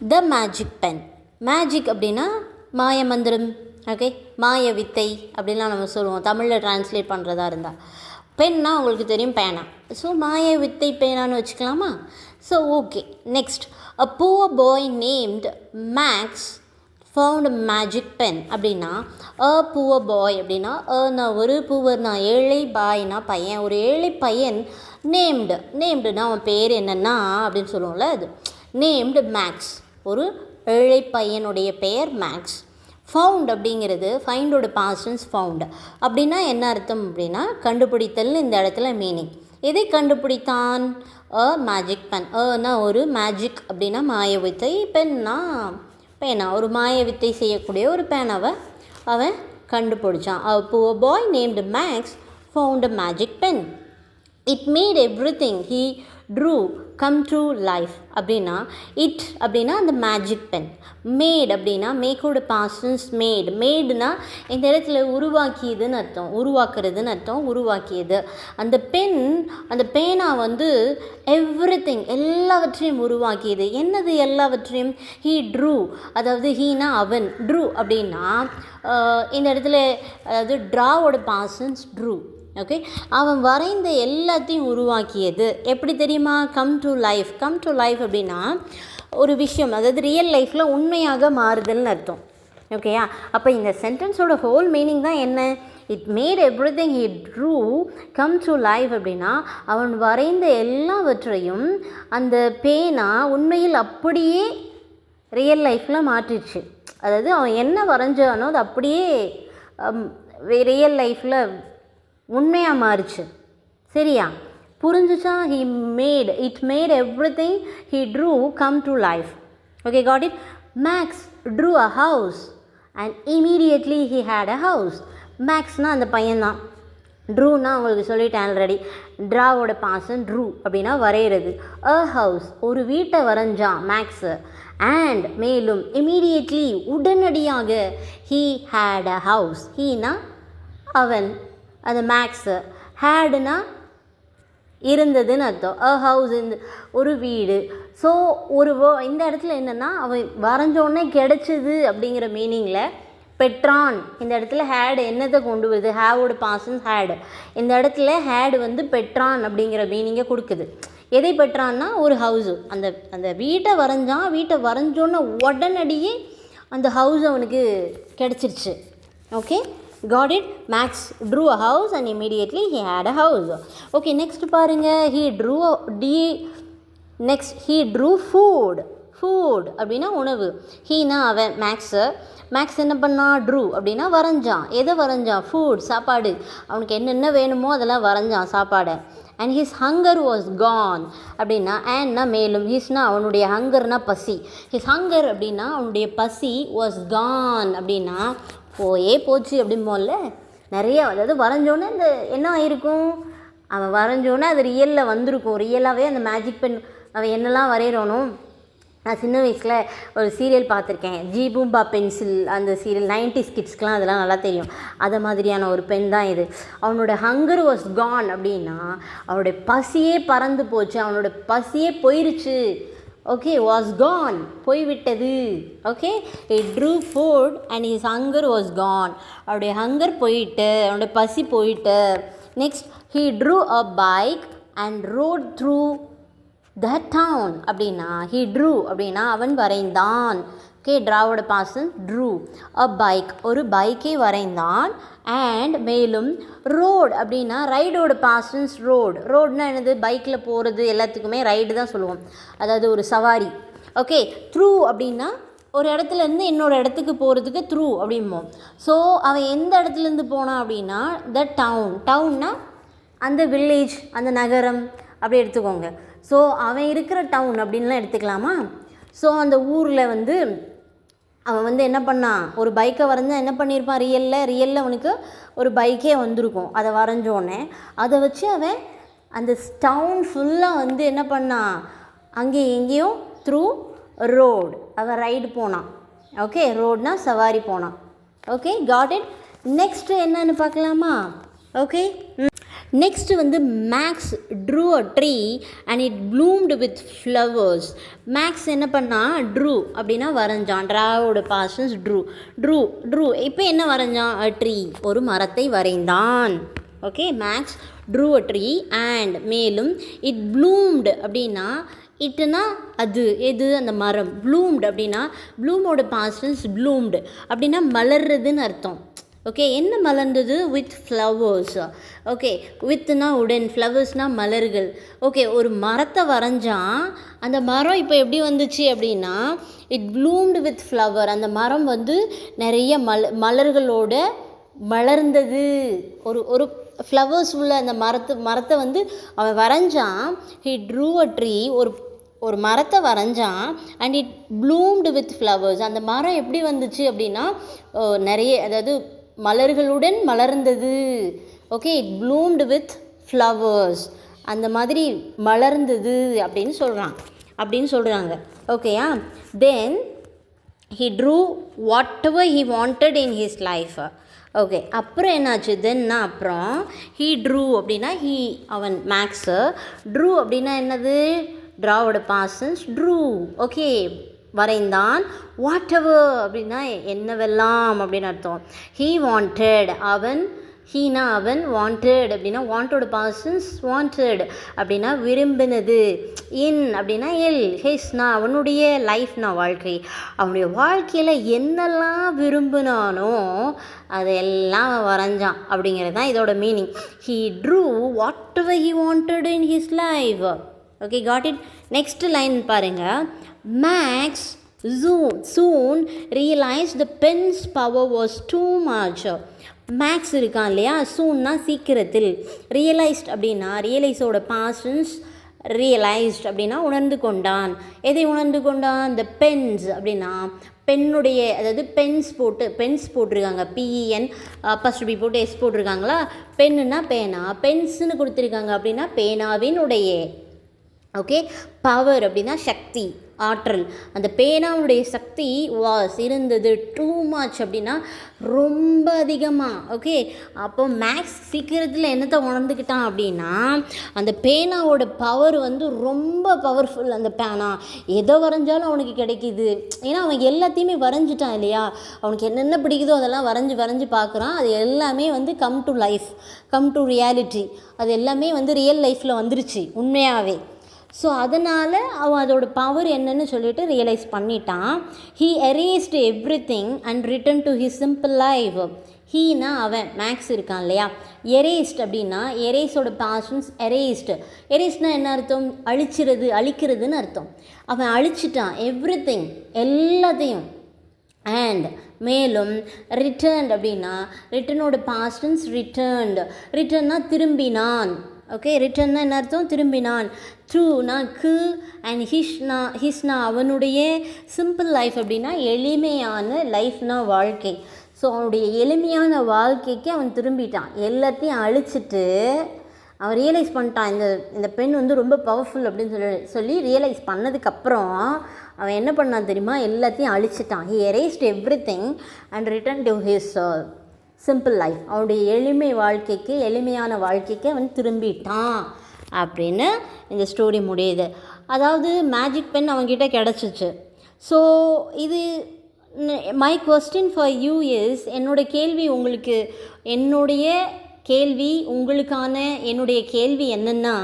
The magic pen magic அப்படின்னா மாய மந்திரம் ஓகே மாய வித்தை அப்படின்லாம் நம்ம சொல்லுவோம். தமிழில் ட்ரான்ஸ்லேட் பண்ணுறதா இருந்தால் பென்னா உங்களுக்கு தெரியும் பேனா. ஸோ மாய வித்தை பேனான்னு வச்சுக்கலாமா? So okay next a poor boy named Max found magic pen அப்படின்னா அ புவர் பாய் அப்படின்னா அ ஒரு பூவர்னா ஏழை பாய்னா பையன். ஒரு ஏழை பையன் நேம்டு நேம்டுனா அவன் பேர் என்னென்னா அப்படின்னு சொல்லுவோம்ல அது. நேம்டு மேக்ஸ் ஒரு ஏழை பையனுடைய பெயர் மேக்ஸ். ஃபவுண்ட் அப்படிங்கிறது ஃபைண்டோட பாஸ்டன்ஸ் ஃபவுண்ட் அப்படின்னா என்ன அர்த்தம் அப்படின்னா கண்டுபிடித்தல் இந்த இடத்துல மீனிங் எதை கண்டுபிடித்தான்? அ மேஜிக் பென் அனா ஒரு மேஜிக் அப்படின்னா மாய வித்தை பென்னா பேனா. ஒரு மாய வித்தை செய்யக்கூடிய ஒரு பேனாவை அவன் கண்டுபிடிச்சான். அப்போ boy named Max found a magic pen it made everything he drew come true life அப்படின்னா இட் அப்படின்னா அந்த மேஜிக் பென் மேட் அப்படின்னா மேக்கோட பாஸ்டன்ஸ் மேட் மேடுனா இந்த இடத்துல உருவாக்கியதுன்னு அர்த்தம். உருவாக்குறதுன்னு அர்த்தம் உருவாக்கியது. அந்த பென் அந்த பேனா வந்து எவ்ரி திங் எல்லாவற்றையும் உருவாக்கியது. என்னது எல்லாவற்றையும்? ஹீ ட்ரூ அதாவது ஹீனா அவன். ட்ரூ அப்படின்னா இந்த இடத்துல அதாவது ட்ராவோட பாஸ்டன்ஸ் ட்ரூ ஓகே அவன் வரைந்த எல்லாத்தையும் உருவாக்கியது எப்படி தெரியுமா? Come to life come to life அப்படின்னா ஒரு விஷயம் அதாவது ரியல் லைஃப்பில் உண்மையாக மாறுதல்னு அர்த்தம். ஓகேயா அப்போ இந்த சென்டென்ஸோட ஹோல் மீனிங் தான் என்ன? It made everything he drew come to life அப்படின்னா அவன் வரைந்த எல்லாவற்றையும் அந்த பேனா உண்மையில் அப்படியே ரியல் லைஃப்பில் மாற்றிடுச்சு. அதாவது அவன் என்ன வரைஞ்சானோ அது அப்படியே um, ரியல் லைஃப்பில் உண்மையாக மாறுச்சு. சரியா? புரிஞ்சுச்சா? He made it made everything he drew come to life okay got it Max drew a house and immediately he had a house மேக்ஸ்னால் அந்த பையன்தான். ட்ரூனா உங்களுக்கு சொல்லிட்டேன் ஆல்ரெடி ட்ராவோட பாசன் ட்ரூ அப்படின்னா வரைகிறது அ ஹவுஸ் ஒரு வீட்டை வரைஞ்சான் மேக்ஸு அண்ட் மேலும் இமீடியட்லி உடனடியாக ஹீ ஹேட் அ ஹவுஸ் ஹீனா அவன். அந்த மேக்ஸு ஹேடுனா இருந்ததுன்னு அர்த்தம். அ ஹவுஸ் இந்த ஒரு வீடு. ஸோ ஒரு wo- இந்த இடத்துல என்னென்னா அவன் வரைஞ்சோடனே கிடச்சிது கிடைச்சிது அப்படிங்கிற மீனிங்கில் பெட்ரான் இந்த இடத்துல ஹேடு என்னத்தை கொண்டு வருது? ஹேவோட பாசன்ஸ் ஹேடு இந்த இடத்துல ஹேடு வந்து பெட்ரான் அப்படிங்கிற மீனிங்கை கொடுக்குது. எதை பெற்றான்னா ஒரு ஹவுஸு அந்த அந்த வீட்டை வரைஞ்சான். வீட்டை வரைஞ்சோன்னே உடனடியே அந்த ஹவுஸ் அவனுக்கு கிடச்சிருச்சு. Okay got it Max drew a house and immediately he had a house okay next பாருங்க. He drew the next he drew food food அப்படின்னா உணவு. ஹீனா அவன் மேக்ஸு மேக்ஸ் என்ன பண்ணா? ட்ரூ அப்படின்னா வரைஞ்சான். எதை வரைஞ்சான்? ஃபுட் சாப்பாடு. அவனுக்கு என்னென்ன வேணுமோ அதெல்லாம் வரைஞ்சான் சாப்பாடை. And his hunger was gone அப்படின்னா அண்ட்னா மேலும். ஹிஸ்னா அவனுடைய ஹங்கர்னா பசி. ஹிஸ் ஹங்கர் அப்படின்னா அவனுடைய பசி வாஸ் கான் அப்படின்னா போயே போச்சு அப்படிம்போம்ல நிறைய அதாவது வரைஞ்சோன்னே இந்த என்ன ஆயிருக்கும்? அவன் வரைஞ்சோன்னே அது ரியலில் வந்திருக்கும். ரியலாகவே அந்த மேஜிக் பென் அவன் என்னெல்லாம் வரைகிறானோ நான் சின்ன வயசில் ஒரு சீரியல் பார்த்துருக்கேன். ஜி பூம்பா பென்சில் அந்த சீரியல் நைன்டி கிட்ஸ்க்கெலாம் அதெல்லாம் நல்லா தெரியும். அதை மாதிரியான ஒரு பெண் தான் இது. அவனோட ஹங்கர் வாஸ் கான் அப்படின்னா அவனுடைய பசியே பறந்து போச்சு. அவனோட பசியே போயிருச்சு. ஓகே வாஸ் கான் போய்விட்டது. Okay it drew food and his hunger was gone அவருடைய ஹங்கர் போயிட்டு அவனுடைய பசி போயிட்டு next he drew a bike and rode through the town அப்படின்னா ஹீ ட்ரூ அப்படின்னா அவன் வரைந்தான். ஓகே ட்ராவோட பாசன் ட்ரூ அ பைக் ஒரு பைக்கை வரைந்தான் அண்ட் மேலும் ரோடு அப்படின்னா ரைடோட பாசன்ஸ் ரோடு ரோடுனா என்னது? பைக்கில் போகிறது எல்லாத்துக்குமே ரைடு தான் சொல்லுவோம். அதாவது ஒரு சவாரி. ஓகே த்ரூ அப்படின்னா ஒரு இடத்துல இருந்து இன்னொரு இடத்துக்கு போகிறதுக்கு த்ரூ அப்படிம்போம். ஸோ அவன் எந்த இடத்துலேருந்து போனான் அப்படின்னா த டவுன் டவுன்னா அந்த வில்லேஜ் அந்த நகரம் அப்படி எடுத்துக்கோங்க. ஸோ அவன் இருக்கிற டவுன் அப்படின்லாம் எடுத்துக்கலாமா? ஸோ அந்த ஊரில் வந்து அவன் வந்து என்ன பண்ணான்? ஒரு பைக்கை வரைஞ்சா என்ன பண்ணியிருப்பான் ரியலில் ரியலில் அவனுக்கு ஒரு பைக்கே வந்திருக்கும். அதை வரைஞ்சோடனே அதை வச்சு அவன் அந்த டவுன் ஃபுல்லாக வந்து என்ன பண்ணான்? அங்கேயும் எங்கேயும் த்ரூ ரோடு அவன் ரைடு போனான். ஓகே ரோட்னா சவாரி போனான். ஓகே காட் இட் நெக்ஸ்ட்டு என்னன்னு பார்க்கலாமா? ஓகே நெக்ஸ்ட் வந்து Max drew a tree and it bloomed with flowers Max என்ன பண்ணா? ட்ரூ அப்படின்னா வரைஞ்சான். ட்ராவோட பாஷன்ஸ் ட்ரூ ட்ரூ ட்ரூ இப்போ என்ன வரைஞ்சான்? அ ட்ரீ ஒரு மரத்தை வரைந்தான். Okay Max drew a tree and மேலும் இட் ப்ளூம்டு அப்படின்னா இட்டுனா அது எது? அந்த மரம். ப்ளூம்டு அப்படின்னா ப்ளூமோட பாஸ்டன்ஸ் ப்ளூம்டு அப்படின்னா மலர்றதுன்னு அர்த்தம். ஓகே என்ன மலர்ந்தது? வித் ஃப்ளவர்ஸ் ஓகே வித்னா உடன் ஃப்ளவர்ஸ்னால் மலர்கள். ஓகே ஒரு மரத்தை வரைஞ்சான் அந்த மரம் இப்போ எப்படி வந்துச்சு அப்படின்னா இட் ப்ளூம்டு வித் ஃப்ளவர் அந்த மரம் வந்து நிறைய மல மலர்களோட மலர்ந்தது. ஒரு ஒரு ஃப்ளவர்ஸ் உள்ள அந்த மரத்து மரத்தை வந்து அவன் வரைஞ்சான் ஹி ட்ரூ அ ட்ரீ ஒரு ஒரு மரத்தை வரைஞ்சான் and it bloomed with flowers அந்த மரம் எப்படி வந்துச்சு அப்படின்னா நிறைய அதாவது மலர்களுடன் மலர்ந்தது. Okay it bloomed with flowers அந்த மாதிரி மலர்ந்தது அப்படின்னு சொல்கிறான் அப்படின்னு சொல்கிறாங்க ஓகேயா then he drew whatever he wanted in his life okay அப்புறம் என்னாச்சு? தென்னா அப்புறம் ஹீ ட்ரூ அப்படின்னா ஹீ அவன் மேக்ஸு ட்ரூ அப்படின்னா என்னது? ட்ராவோட பாசன்ஸ் ட்ரூ ஓகே வரைந்தான். வாட் எவர் அப்படின்னா என்னவெல்லாம் அப்படின்னு அர்த்தம். ஹீ வாண்டட் அவன் ஹீனா அவன் வாண்டட் அப்படின்னா வாண்டோட பர்சன்ஸ் வாண்டட் அப்படின்னா விரும்பினது. இன் அப்படின்னா எல் ஹெஸ்னா அவனுடைய லைஃப்னா வாழ்க்கை. அவனுடைய வாழ்க்கையில் என்னெல்லாம் விரும்பினானோ அதெல்லாம் எல்லாம் வரைஞ்சான் அப்படிங்கிறது தான் இதோட meaning he drew whatever he wanted in his life okay got it next line பாருங்கள் Max Zoom soon realized the pen's power was too much. Max இருக்கான் இல்லையா? சூன்னா சீக்கிரத்தில் ரியலைஸ்ட் அப்படின்னா ரியலைஸோட பாஸ்டன்ஸ் ரியலைஸ்ட் அப்படின்னா உணர்ந்து கொண்டான். எதை உணர்ந்து கொண்டான்? த பென்ஸ் அப்படின்னா பெண்ணுடைய அதாவது பென்ஸ் போட்டு பென்ஸ் போட்டிருக்காங்க. P E N first P போட்டு எஸ் போட்டிருக்காங்களா? பென்னுனா பேனா. பென்ஸ்னு கொடுத்துருக்காங்க அப்படின்னா பேனாவினுடைய. ஓகே பவர் அப்படின்னா சக்தி ஆற்றல். அந்த பேனாவுடைய சக்தி வாஸ் இருந்தது டூ மச் அப்படின்னா ரொம்ப அதிகமாக ஓகே அப்போ மேக்ஸ் சீக்கிரத்தில் என்னத்தை உணர்ந்துக்கிட்டான் அப்படின்னா அந்த பேனாவோட பவர் வந்து ரொம்ப பவர்ஃபுல் அந்த பேனா. எதை வரைஞ்சாலும் அவனுக்கு கிடைக்கிது. ஏன்னா அவன் எல்லாத்தையுமே வரைஞ்சிட்டான் இல்லையா? அவனுக்கு என்னென்ன பிடிக்குதோ அதெல்லாம் வரைஞ்சி வரைஞ்சி பார்க்குறான். அது எல்லாமே வந்து come to life come to reality அது எல்லாமே வந்து ரியல் லைஃப்பில் வந்துருச்சு உண்மையாகவே ஸோ அதனால் அவன் அதோட பவர் என்னன்னு சொல்லிட்டு ரியலைஸ் பண்ணிட்டான். He erased everything and return to his simple life Heena அவன் மேக்ஸ் இருக்கான் இல்லையா? எரேஸ்ட் அப்படின்னா எரேஸோட பாஷன்ஸ் எரேஸ்டு எரேஸ்ட்னா என்ன அர்த்தம்? அழிச்சிறது அழிக்கிறதுன்னு அர்த்தம். அவன் அழிச்சிட்டான் எவ்ரி திங் எல்லாத்தையும். அண்ட் மேலும் ரிட்டர்ன்ட் அப்படின்னா ரிட்டனோட பாஸ்டன்ஸ் ரிட்டர்ன்டு ரிட்டர்ன்னா திரும்பினான். ஓகே ரிட்டர்ன்னா என்ன அர்த்தம்? திரும்பினான். த்ரூனா கு அண்ட் ஹிஷ்னா ஹிஷ்னா அவனுடைய சிம்பிள் லைஃப் அப்படின்னா எளிமையான லைஃப்னா வாழ்க்கை. ஸோ அவனுடைய எளிமையான வாழ்க்கைக்கு அவன் திரும்பிட்டான். எல்லாத்தையும் அழிச்சிட்டு அவன் ரியலைஸ் பண்ணிட்டான். இந்த இந்த பெண் வந்து ரொம்ப பவர்ஃபுல் அப்படின்னு சொல்லி சொல்லி ரியலைஸ் பண்ணதுக்கப்புறம் அவன் என்ன பண்ணான் தெரியுமா? எல்லாத்தையும் அழிச்சிட்டான். He erased everything and return to his simple life அவனுடைய எளிமை வாழ்க்கைக்கு எளிமையான வாழ்க்கைக்கு அவன் திரும்பிட்டான். அப்படின்னு இந்த ஸ்டோரி முடியுது. அதாவது மேஜிக் பென் அவன்கிட்ட கிடச்சிச்சு. ஸோ இது my question for you is என்னோடய கேள்வி உங்களுக்கு என்னுடைய கேள்வி உங்களுக்கான என்னுடைய கேள்வி என்னென்னா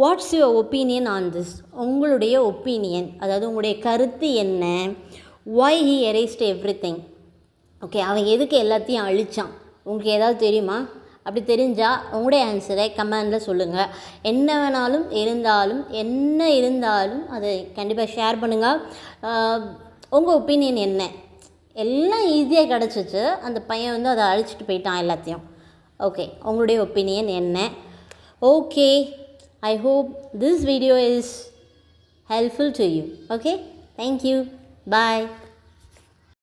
what's your opinion on this உங்களுடைய ஒப்பீனியன் அதாவது உங்களுடைய கருத்து என்ன? Why he erased everything okay அவன் எதுக்கு எல்லாத்தையும் அழிச்சான்? உங்களுக்கு ஏதாவது தெரியுமா? அப்படி தெரிஞ்சால் உங்களுடைய ஆன்சரை கமெண்டில் சொல்லுங்கள் என்ன வேணாலும் இருந்தாலும் என்ன இருந்தாலும் அதை கண்டிப்பாக ஷேர் பண்ணுங்கள் உங்கள் ஒப்பீனியன் என்ன? எல்லாம் ஈஸியாக கிடச்சிச்சு. அந்த பையன் வந்து அதை அழிச்சிட்டு போயிட்டான் எல்லாத்தையும். ஓகே உங்களுடைய ஒப்பீனியன் என்ன? Okay I hope this video is helpful to you okay thank you bye